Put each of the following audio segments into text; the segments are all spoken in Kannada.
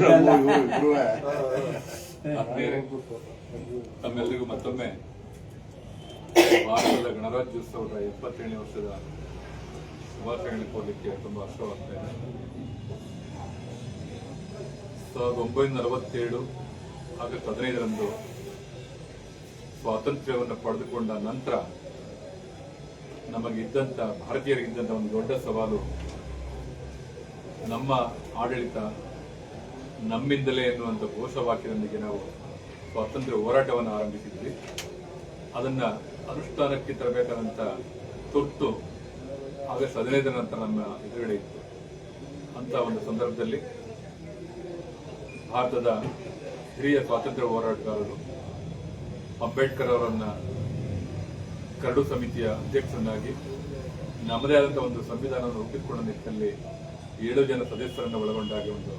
ತಮ್ಮೆಲ್ಲರಿಗೂ ಮತ್ತೊಮ್ಮೆ ಭಾರತದ ಗಣರಾಜ್ಯೋತ್ಸವದ ಎಪ್ಪತ್ತೇಳನೇ ವರ್ಷದ ಶುಭಾಶಯಗಳನ್ನು ಕೋರಲಿಕ್ಕೆ ತುಂಬಾ ಹರ್ಷವಾಗ್ತಾ ಇದೆ. ಸಾವಿರದ ಒಂಬೈನೂರ ಅರವತ್ತೇಳು ಆಗಸ್ಟ್ ಹದಿನೈದರಂದು ಸ್ವಾತಂತ್ರ್ಯವನ್ನು ಪಡೆದುಕೊಂಡ ನಂತರ ನಮಗಿದ್ದಂಥ ಭಾರತೀಯರಿಗಿದ್ದಂಥ ಒಂದು ದೊಡ್ಡ ಸವಾಲು ನಮ್ಮ ಆಡಳಿತ ನಮ್ಮಿಂದಲೇ ಎನ್ನುವಂಥ ಘೋಷವಾಕ್ಯದೊಂದಿಗೆ ನಾವು ಸ್ವಾತಂತ್ರ್ಯ ಹೋರಾಟವನ್ನು ಆರಂಭಿಸಿದ್ವಿ. ಅದನ್ನ ಅನುಷ್ಠಾನಕ್ಕೆ ತರಬೇಕಾದಂಥ ತುರ್ತು ಆಗಸ್ಟ್ ಹದಿನೈದರ ನಂತರ ನಮ್ಮ ಎದುರುಗಡೆ ಇತ್ತು. ಅಂತ ಒಂದು ಸಂದರ್ಭದಲ್ಲಿ ಭಾರತದ ಹಿರಿಯ ಸ್ವಾತಂತ್ರ್ಯ ಹೋರಾಟಗಾರರು ಅಂಬೇಡ್ಕರ್ ಅವರನ್ನ ಕರಡು ಸಮಿತಿಯ ಅಧ್ಯಕ್ಷರನ್ನಾಗಿ ನಮ್ಮದೇ ಆದಂಥ ಒಂದು ಸಂವಿಧಾನವನ್ನು ರೂಪಿಸಿಕೊಂಡ ನಿಟ್ಟಿನಲ್ಲಿ ಏಳು ಜನ ಸದಸ್ಯರನ್ನು ಒಳಗೊಂಡಾಗಿ ಒಂದು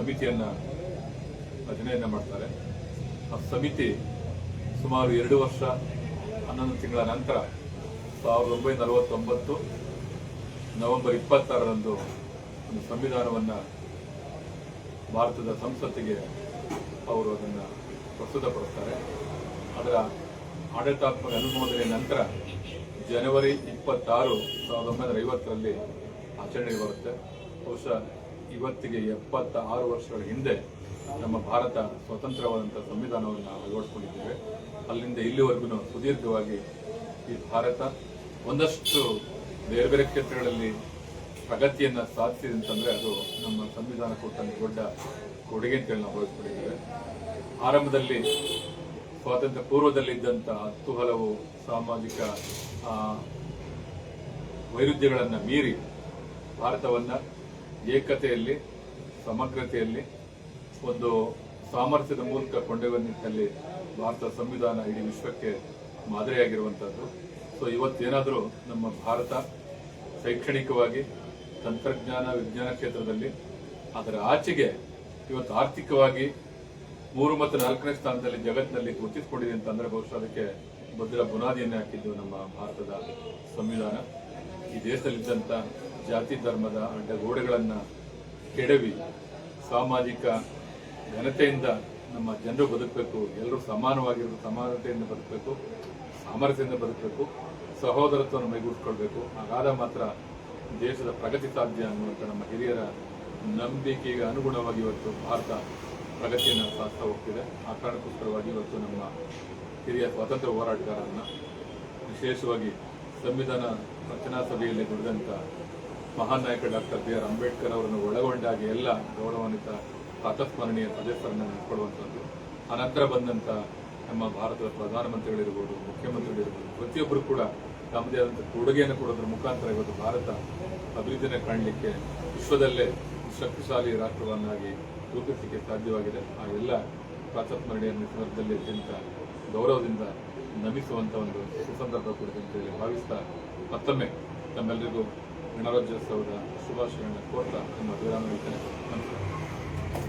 ಸಮಿತಿಯನ್ನ ರಚನೆಯನ್ನು ಮಾಡ್ತಾರೆ. ಆ ಸಮಿತಿ ಸುಮಾರು ಎರಡು ವರ್ಷ, ಹನ್ನೊಂದು ತಿಂಗಳ ನಂತರ ಸಾವಿರದ ಒಂಬೈನೂರ ನಲವತ್ತೊಂಬತ್ತು ನವೆಂಬರ್ ಇಪ್ಪತ್ತಾರರಂದು ಒಂದು ಸಂವಿಧಾನವನ್ನು ಭಾರತದ ಸಂಸತ್ತಿಗೆ ಅವರು ಅದನ್ನು ಪ್ರಸ್ತುತಪಡಿಸ್ತಾರೆ. ಅದರ ಆಡಳಿತಾತ್ಮಕ ಅನುಮೋದನೆ ನಂತರ ಜನವರಿ ಇಪ್ಪತ್ತಾರು ಸಾವಿರದ ಒಂಬೈನೂರ ಐವತ್ತರಲ್ಲಿ ಆಚರಣೆಗೆ ಬರುತ್ತೆ. ಬಹುಶಃ ಇವತ್ತಿಗೆ ಎಪ್ಪತ್ತ ಆರು ವರ್ಷಗಳ ಹಿಂದೆ ನಮ್ಮ ಭಾರತ ಸ್ವತಂತ್ರವಾದಂಥ ಸಂವಿಧಾನವನ್ನು ಅಳವಡಿಸಿಕೊಂಡಿದ್ದೇವೆ. ಅಲ್ಲಿಂದ ಇಲ್ಲಿವರೆಗೂ ಸುದೀರ್ಘವಾಗಿ ಈ ಭಾರತ ಒಂದಷ್ಟು ಬೇರೆ ಬೇರೆ ಕ್ಷೇತ್ರಗಳಲ್ಲಿ ಪ್ರಗತಿಯನ್ನ ಸಾಧಿಸಿದೆ ಅಂತಂದ್ರೆ ಅದು ನಮ್ಮ ಸಂವಿಧಾನ ಕೊಟ್ಟ ದೊಡ್ಡ ಕೊಡುಗೆ ಅಂತೇಳಿ ನಾವು ಭಾವಿಸ್ಕೊಂಡಿದ್ದೇವೆ. ಆರಂಭದಲ್ಲಿ ಸ್ವಾತಂತ್ರ್ಯ ಪೂರ್ವದಲ್ಲಿದ್ದಂಥ ಹತ್ತು ಹಲವು ಸಾಮಾಜಿಕ ವೈರುಧ್ಯಗಳನ್ನ ಮೀರಿ ಭಾರತವನ್ನ ಏಕತೆಯಲ್ಲಿ, ಸಮಗ್ರತೆಯಲ್ಲಿ, ಒಂದು ಸಾಮರ್ಥ್ಯದ ಮೂಲಕ ಕೊಂಡೊಯ್ಯುವ ನಿಟ್ಟಿನಲ್ಲಿ ಭಾರತ ಸಂವಿಧಾನ ಇಡೀ ವಿಶ್ವಕ್ಕೆ ಮಾದರಿಯಾಗಿರುವಂಥದ್ದು ಸೊ ಇವತ್ತೇನಾದರೂ ನಮ್ಮ ಭಾರತ ಶೈಕ್ಷಣಿಕವಾಗಿ, ತಂತ್ರಜ್ಞಾನ, ವಿಜ್ಞಾನ ಕ್ಷೇತ್ರದಲ್ಲಿ, ಅದರ ಆಚೆಗೆ ಇವತ್ತು ಆರ್ಥಿಕವಾಗಿ ಮೂರು ಮತ್ತು ನಾಲ್ಕನೇ ಸ್ಥಾನದಲ್ಲಿ ಜಗತ್ತಿನಲ್ಲಿ ಗುರುತಿಸಿಕೊಂಡಿದೆ ಅಂತಂದ್ರೆ ಬಹುಶಃ ಅದಕ್ಕೆ ಭದ್ರ ಬುನಾದಿಯನ್ನೇ ಹಾಕಿದ್ದು ನಮ್ಮ ಭಾರತದ ಸಂವಿಧಾನ. ಈ ದೇಶದಲ್ಲಿದ್ದಂಥ ಜಾತಿ ಧರ್ಮದ ಅಡ್ಡಗೋಡೆಗಳನ್ನು ಕೆಡವಿ ಸಾಮಾಜಿಕ ಘನತೆಯಿಂದ ನಮ್ಮ ಜನರು ಬದುಕಬೇಕು, ಎಲ್ಲರೂ ಸಮಾನವಾಗಿರೋ ಸಮಾನತೆಯಿಂದ ಬದುಕಬೇಕು, ಸಾಮರಸ್ಯದಿಂದ ಬದುಕಬೇಕು, ಸಹೋದರತ್ವವನ್ನು ಮೈಗೂಡಿಸ್ಕೊಳ್ಬೇಕು. ಹಾಗಾದ ಮಾತ್ರ ದೇಶದ ಪ್ರಗತಿ ಸಾಧ್ಯ ಅನ್ನುವಂಥ ನಮ್ಮ ಹಿರಿಯರ ನಂಬಿಕೆಗೆ ಅನುಗುಣವಾಗಿ ಇವತ್ತು ಭಾರತ ಪ್ರಗತಿಯನ್ನು ಸಾಧಿಸ್ತಾ ಹೋಗ್ತಿದೆ. ಆ ಕಾರಣಕ್ಕೋಸ್ಕರವಾಗಿ ಇವತ್ತು ನಮ್ಮ ಹಿರಿಯ ಸ್ವಾತಂತ್ರ್ಯ ಹೋರಾಟಗಾರರನ್ನ ವಿಶೇಷವಾಗಿ ಸಂವಿಧಾನ ರಚನಾ ಸಭೆಯಲ್ಲಿ ದುಡಿದಂಥ ಮಹಾನ್ ನಾಯಕ ಡಾಕ್ಟರ್ ಬಿ ಆರ್ ಅಂಬೇಡ್ಕರ್ ಅವರನ್ನು ಒಳಗೊಂಡಾಗಿ ಎಲ್ಲ ಗೌರವಾನ್ವಿತ ಪ್ರಾತಸ್ಮರಣೀಯ ಸದಸ್ಯರನ್ನು ನೆನೆಸ್ಕೊಳ್ಳುವಂಥದ್ದು ಅನಂತರ ಬಂದಂಥ ನಮ್ಮ ಭಾರತದ ಪ್ರಧಾನಮಂತ್ರಿಗಳಿರ್ಬೋದು, ಮುಖ್ಯಮಂತ್ರಿಗಳಿರ್ಬೋದು, ಪ್ರತಿಯೊಬ್ಬರು ಕೂಡ ತಮ್ಮದೇ ಆದಂಥ ಕೊಡುಗೆಯನ್ನು ಕೊಡೋದ್ರ ಮುಖಾಂತರ ಇವತ್ತು ಭಾರತ ಅಭಿವೃದ್ಧಿಯನ್ನು ಕಾಣಲಿಕ್ಕೆ ವಿಶ್ವದಲ್ಲೇ ಶಕ್ತಿಶಾಲಿ ರಾಷ್ಟ್ರವನ್ನಾಗಿ ರೂಪಿಸಲಿಕ್ಕೆ ಸಾಧ್ಯವಾಗಿದೆ. ಆ ಎಲ್ಲ ಪ್ರಾತಸ್ಮರಣೆಯ ಸಂದರ್ಭದಲ್ಲಿ ಅತ್ಯಂತ ಗೌರವದಿಂದ ನಮಿಸುವಂತ ಒಂದು ಸುಸಂದರ್ಭ ಕೂಡ ಅಂತೇಳಿ ಭಾವಿಸ್ತಾ ಮತ್ತೊಮ್ಮೆ ತಮ್ಮೆಲ್ಲರಿಗೂ ಗಣರಾಜ್ಯೋತ್ಸವದ ಶುಭಾಶಯಗಳನ್ನು ಕೋರ್ತಾ ನಮ್ಮ ವಿರಾಮ ಹೇಳ್ತೇನೆ ನಮಸ್ಕಾರ